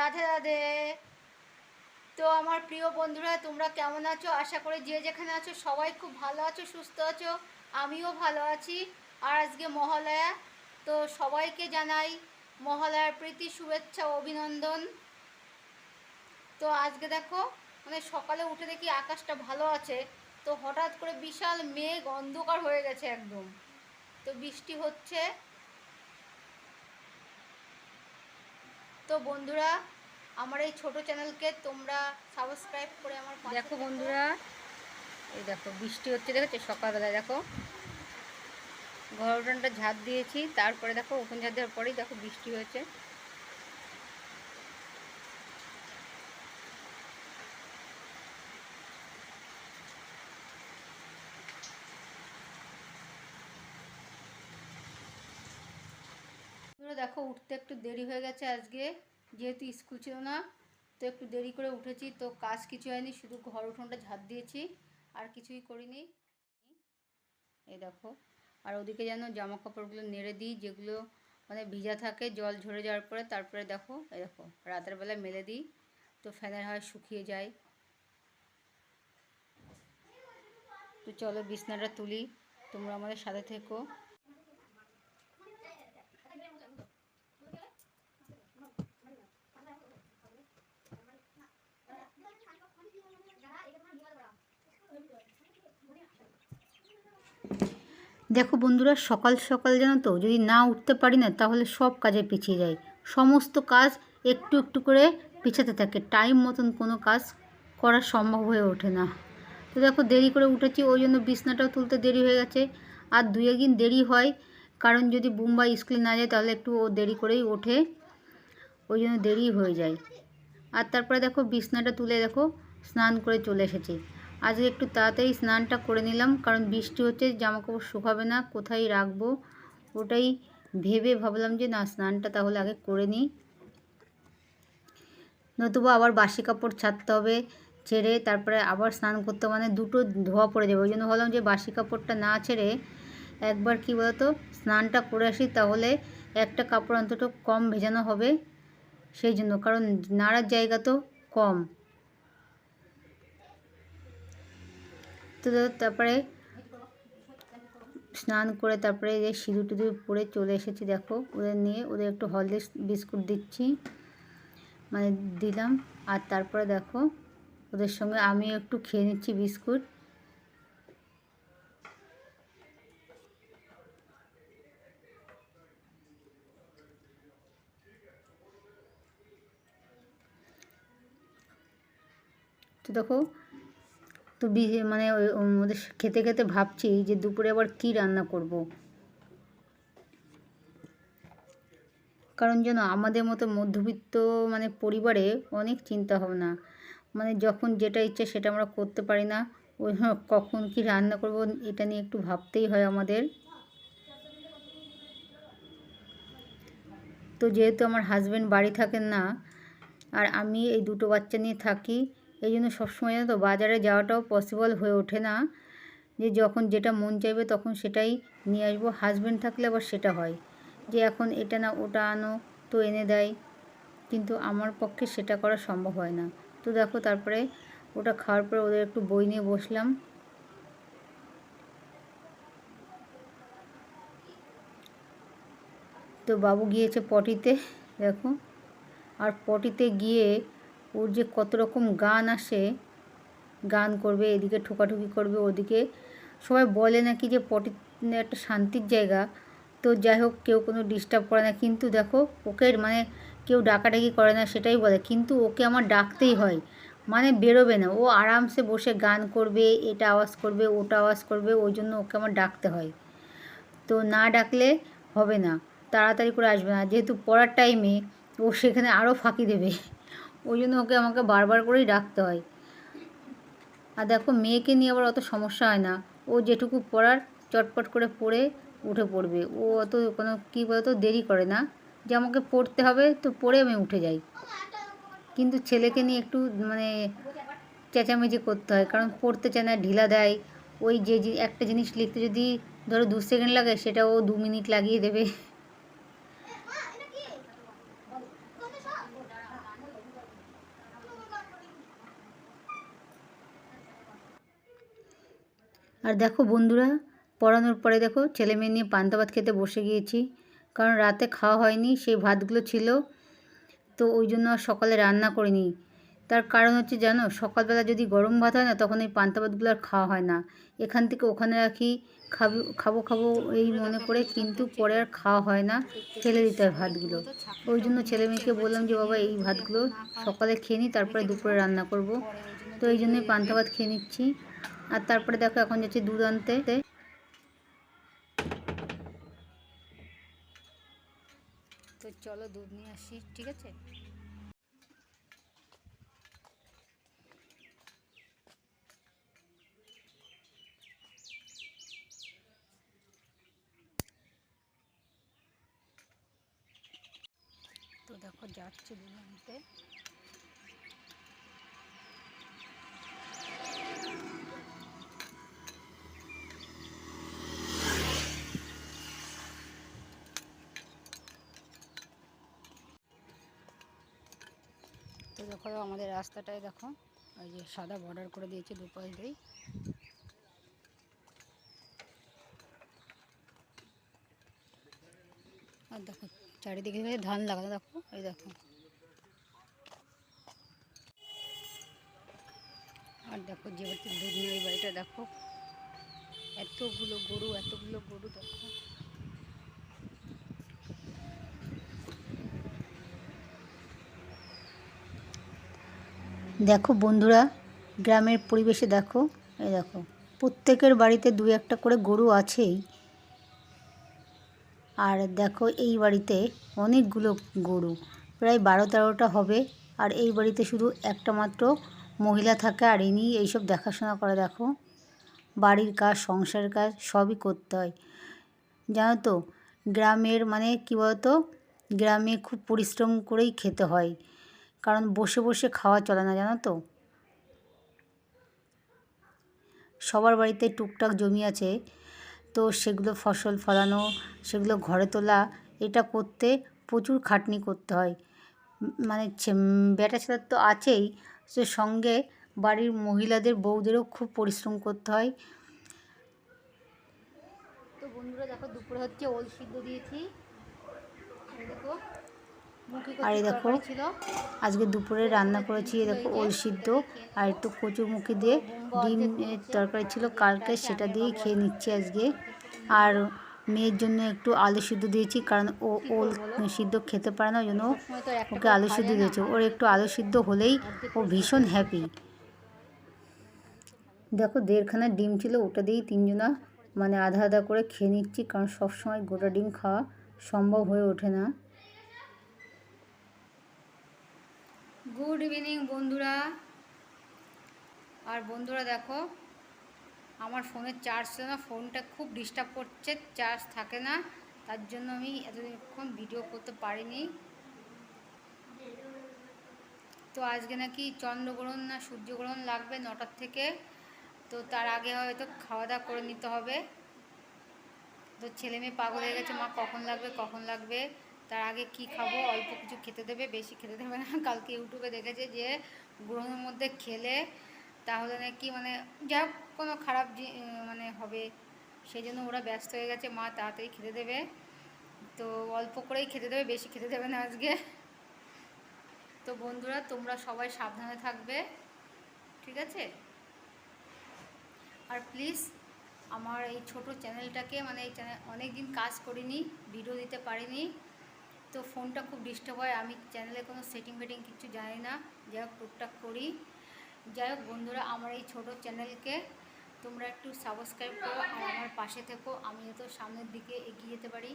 রাধে রাধে। তো আমার প্রিয় বন্ধুরা, তোমরা কেমন আছো? আশা করি যে যেখানে আছো, সবাই খুব ভালো আছো, সুস্থ আছো। আমিও ভালো আছি। আর আজকে মহালয়া, তো সবাইকে জানাই মহালয়ার প্রীতি, শুভেচ্ছা অভিনন্দন। তো আজকে দেখো মানে সকালে উঠে দেখি আকাশটা ভালো আছে। তো হঠাৎ করে বিশাল মেঘ অন্ধকার হয়ে গেছে একদম। তো বৃষ্টি হচ্ছে। তো বন্ধুরা আমার এই ছোট চ্যানেলকে তোমরা সাবস্ক্রাইব করে আমার দেখো। বন্ধুরা এই দেখো বৃষ্টি হচ্ছে দেখেছ? সকালবেলায় দেখো। ঘর উঠানটা ঝাঁপ দিয়েছি তারপরে দেখো ওখান ঝাঁপ দেওয়ার পরেই দেখো বৃষ্টি হয়েছে। দেখো, উঠতে একটু দেরি হয়ে গেছে আজকে। যেহেতু স্কুল ছিল না, তো একটু দেরি করে উঠেছি। তো কাজ কিছু হয়নি, শুধু ঘর উঠোনটা ঝাঁপ দিয়েছি। আর কিছুই করিনি। এই দেখো, আর ওদিকে যেন জামা কাপড়গুলো নেড়ে দিই, যেগুলো মানে ভিজা থাকে, জল ঝরে যাওয়ার পরে। তারপরে দেখো, এই দেখো, রাতের বেলা মেলে দিই, তো ফ্যানের হয় শুকিয়ে যায়। তো চলো, বিছনাটা তুলি, তোমরা আমাদের সাথে থেকো। দেখো বন্ধুরা, সকাল সকাল জানো তো যদি না উঠতে পারি না, তাহলে সব কাজে পিছিয়ে যায় সমস্ত কাজ একটু একটু করে পিছাতে থাকে। টাইম মতন কোনো কাজ করা সম্ভব হয়ে ওঠে না। তো দেখো, দেরি করে উঠেছি, ওই জন্য বিছনাটাও তুলতে দেরি হয়ে গেছে। আর দুই একদিন দেরি হয়, কারণ যদি বুম্বাই স্কুলে না যায়, তাহলে একটু ও দেরি করেই ওঠে। ওই জন্য দেরি হয়ে যায়। আর তারপরে দেখো, বিছনাটা তুলে দেখো, স্নান করে চলে এসেছি। আজকে একটু তাড়াতাড়ি স্নানটা করে নিলাম, কারণ বৃষ্টি হচ্ছে জামা কাপড় শুকাবে না, কোথায় রাখব? ওটাই ভেবে ভাবলাম যে না, স্নানটা তাহলে আগে করে নিই। নতুবা আবার বাসি কাপড় ছাড়তে হবে, ছেড়ে তারপরে আবার স্নান করতে মানে দুটো ধোয়া পড়ে যাবে। ওই জন্য ভাবলাম যে বাসি কাপড়টা না ছেড়ে একবার কি বলতো, স্নানটা করে আসি, তাহলে একটা কাপড় অন্তত কম ভেজানো হবে। সেই জন্য, কারণ নাড়ার জায়গা তো কম। তো তারপরে স্নান করে তারপরে যে সিঁদুর টিঁদুর পরে চলে এসেছি, দেখো। ওদের নিয়ে ওদের একটু হলদিস বিস্কুট দিচ্ছি মানে দিলাম। আর তারপরে দেখো, ওদের সঙ্গে আমি একটু খেয়ে নিচ্ছি বিস্কুট। তো দেখো তো মানে ওদের খেতে খেতে ভাবছি যে দুপুরে আবার কী রান্না করব। কারণ যেন আমাদের মতো মধ্যবিত্ত মানে পরিবারে অনেক চিন্তা ভাবনা মানে যখন যেটা ইচ্ছে সেটা আমরা করতে পারি না ওই কখন কি রান্না করব এটা নিয়ে একটু ভাবতেই হয় আমাদের তো যেহেতু আমার হাজব্যান্ড বাড়ি থাকেন না, আর আমি এই দুটো বাচ্চা নিয়ে থাকি এই জন্য সবসময় জানো তো বাজারে যাওয়াটাও পসিবল হয়ে ওঠে না। যে যখন যেটা মন চাইবে তখন সেটাই নিয়ে আসব। হাজব্যান্ড থাকলে আবার সেটা হয়। যে এখন এটা না, ওটা আনো, তো এনে দেয়। কিন্তু আমার পক্ষে সেটা করা সম্ভব হয় না। তো দেখো তারপরে ওটা খাওয়ার পরে ওদের একটু বই নিয়ে বসলাম। তো বাবু গিয়েছে পটিতে, দেখো। আর পটিতে গিয়ে ওর যে কত রকম গান আসে, গান করবে, এদিকে ঠোকাঠুকি করবে, ওদিকে সবাই বলে নাকি যে পটি একটা শান্তির জায়গা। তো যাই হোক, কেউ কোনো ডিস্টার্ব করে না। কিন্তু দেখো, ওকে মানে কেউ ডাকাডাকি করে না, সেটাই বলে। কিন্তু ওকে আমার ডাকতেই হয়। মানে বেরোবে না। ও আরামসে বসে গান করবে, এটা আওয়াজ করবে, ওটা আওয়াজ করবে, ওই জন্য ওকে আমার ডাকতে হয়। তো না ডাকলে হবে না। তাড়াতাড়ি করে আসবে না। যেহেতু পড়ার টাইমে ও সেখানে আরও ফাঁকি দেবে। ওই জন্য ওকে আমাকে বারবার করেই ডাকতে হয়। আর দেখো মেয়েকে নিয়ে আবার অত সমস্যা হয় না। ও যেটুকু পড়ার চটপট করে পড়ে উঠে পড়বে। ও অত কোনো কী বলতো, দেরি করে না। যে আমাকে পড়তে হবে তো পড়ে আমি উঠে যাই। কিন্তু ছেলেকে নিয়ে একটু মানে চেঁচামেচি করতে হয়। কারণ পড়তে চায় না, ঢিলা দেয়। ওই যে একটা জিনিস লিখতে যদি ধরো দু সেকেন্ড লাগে, সেটা ও দু মিনিট লাগিয়ে দেবে। আর দেখো বন্ধুরা, পড়ানোর পরে দেখো ছেলে মেয়ে নিয়ে পান্তা ভাত খেতে বসে গিয়েছি। কারণ রাতে খাওয়া হয়নি, সেই ভাতগুলো ছিল। তো ওই জন্য আর সকালে রান্না করিনি। তার কারণ হচ্ছে জানো, সকালবেলা যদি গরম ভাত হয় না, তখন এই পান্তা ভাতগুলো আর খাওয়া হয় না। এখান থেকে ওখানে রাখি খাব খাব খাব এই মনে করে কিন্তু পরে আর খাওয়া হয় না ফেলে দিতে হয় ভাতগুলো। ওই জন্য ছেলে মেয়েকে বললাম যে, বাবা, এই ভাতগুলো সকালে খেয়ে নিই তারপরে দুপুরে রান্না করব। তো এই জন্যই পান্তা ভাত খেয়ে নিচ্ছি। আর তারপরে দেখো এখন যাচ্ছি দুধ আনতে। তো চলো দুধ নিয়ে আসি, ঠিক আছে? তো দেখো যাচ্ছে দুধ আনতে। তো দেখো আমাদের রাস্তাটায় দেখো ওই যে সাদা বর্ডার করে দিয়েছে দুপাশ দিয়েই। আর দেখো, চারিদিকে ধান লাগানো, দেখো, এই দেখো। আর দেখো যে বাড়িতে দুধ নেই বাড়িটা দেখো। এতগুলো গরু এতগুলো গরু, দেখো। দেখো বন্ধুরা, গ্রামের পরিবেশে দেখো, এই দেখো, প্রত্যেকের বাড়িতে দু একটা করে গরু আছেই। আর দেখো এই বাড়িতে অনেকগুলো গরু, প্রায় বারো তেরোটা হবে। আর এই বাড়িতে শুধু একটা মাত্র মহিলা থাকে আর ইনি এইসব দেখাশোনা করে দেখো। বাড়ির কাজ, সংসারের কাজ সবই করতে হয়। জানো তো, গ্রামের মানে কী বলতো, গ্রামে খুব পরিশ্রম করেই খেতে হয়। কারণ বসে বসে খাওয়া চলে না, জানো তো? সবার বাড়িতে টুকটাক জমি আছে, তো সেগুলো ফসল ফলানো, সেগুলো ঘরে তোলা, এটা করতে প্রচুর খাটনি করতে হয়। মানে বেটা ছেলের তো আছেই, সে সঙ্গে বাড়ির মহিলাদের, বউদেরও খুব পরিশ্রম করতে হয়। তো বন্ধুরা, দেখো দুপুরে হচ্ছে ওল সিদ্ধ দিয়েছি। দেখো আর এই দেখো আজকে দুপুরে রান্না করেছি এই দেখো ওল সিদ্ধ আর একটু কচুর মুখি দিয়ে ডিম তরকারি ছিল কালকে সেটা দিয়েই খেয়ে নিচ্ছি আজকে। আর মেয়ের জন্য একটু আলু সিদ্ধ দিয়েছি কারণ ও ওল সিদ্ধ খেতে পারে না ওই জন্য ওকে আলু সিদ্ধ দিয়েছে। ওর একটু আলু সিদ্ধ হলেই ও ভীষণ হ্যাপি দেখো দেড়খানা ডিম ছিল ওটা দিয়েই তিনজনা মানে আধা আধা করে খেয়ে নিচ্ছি কারণ সবসময় গোটা ডিম খাওয়া সম্ভব হয়ে ওঠে না। গুড ইভিনিং বন্ধুরা। আর বন্ধুরা দেখো, আমার ফোনের চার্জ না, ফোনটা খুব ডিস্টার্ব করছে চার্জ থাকে না, তার জন্য আমি এতক্ষণ ভিডিও করতে পারিনি। তো আজকে নাকি চন্দ্রগ্রহণ না, সূর্যগ্রহণ লাগবে নটার থেকে, তো তার আগে হয়তো খাওয়া দাওয়া করে নিতে হবে। তো ছেলে মেয়ে পাগল হয়ে গেছে, মা কখন লাগবে কখন লাগবে? তার আগে কি খাব? অল্প কিছু খেতে দেবে, বেশি খেতে দেবে না। কালকে ইউটিউবে দেখেছে যে গ্রহণের মধ্যে খেলে তাহলে নাকি মানে যা কোনো খারাপ মানে হবে। সেই জন্য ওরা ব্যস্ত হয়ে গেছে। মা তাড়াতাড়ি খেতে দেবে। তো অল্প করেই খেতে দেবে, বেশি খেতে দেবে না আজকে। তো বন্ধুরা, তোমরা সবাই সাবধানে থাকবে। ঠিক আছে? আর প্লিজ আমার এই ছোট চ্যানেলটাকে মানে এই চ্যানেল অনেক দিন কাজ করিনি ভিডিও দিতে পারিনি। তো ফোনটা খুব ডিস্টার্ব হয়। আমি চ্যানেলে কোনো সেটিং ফেটিং কিছু জানি না। যাই হোক টুকটাক করি। যাই হোক, বন্ধুরা, আমার এই ছোট চ্যানেলকে তোমরা একটু সাবস্ক্রাইব করো আর আমার পাশে থেকো। আমি যাতে সামনের দিকে এগিয়ে যেতে পারি।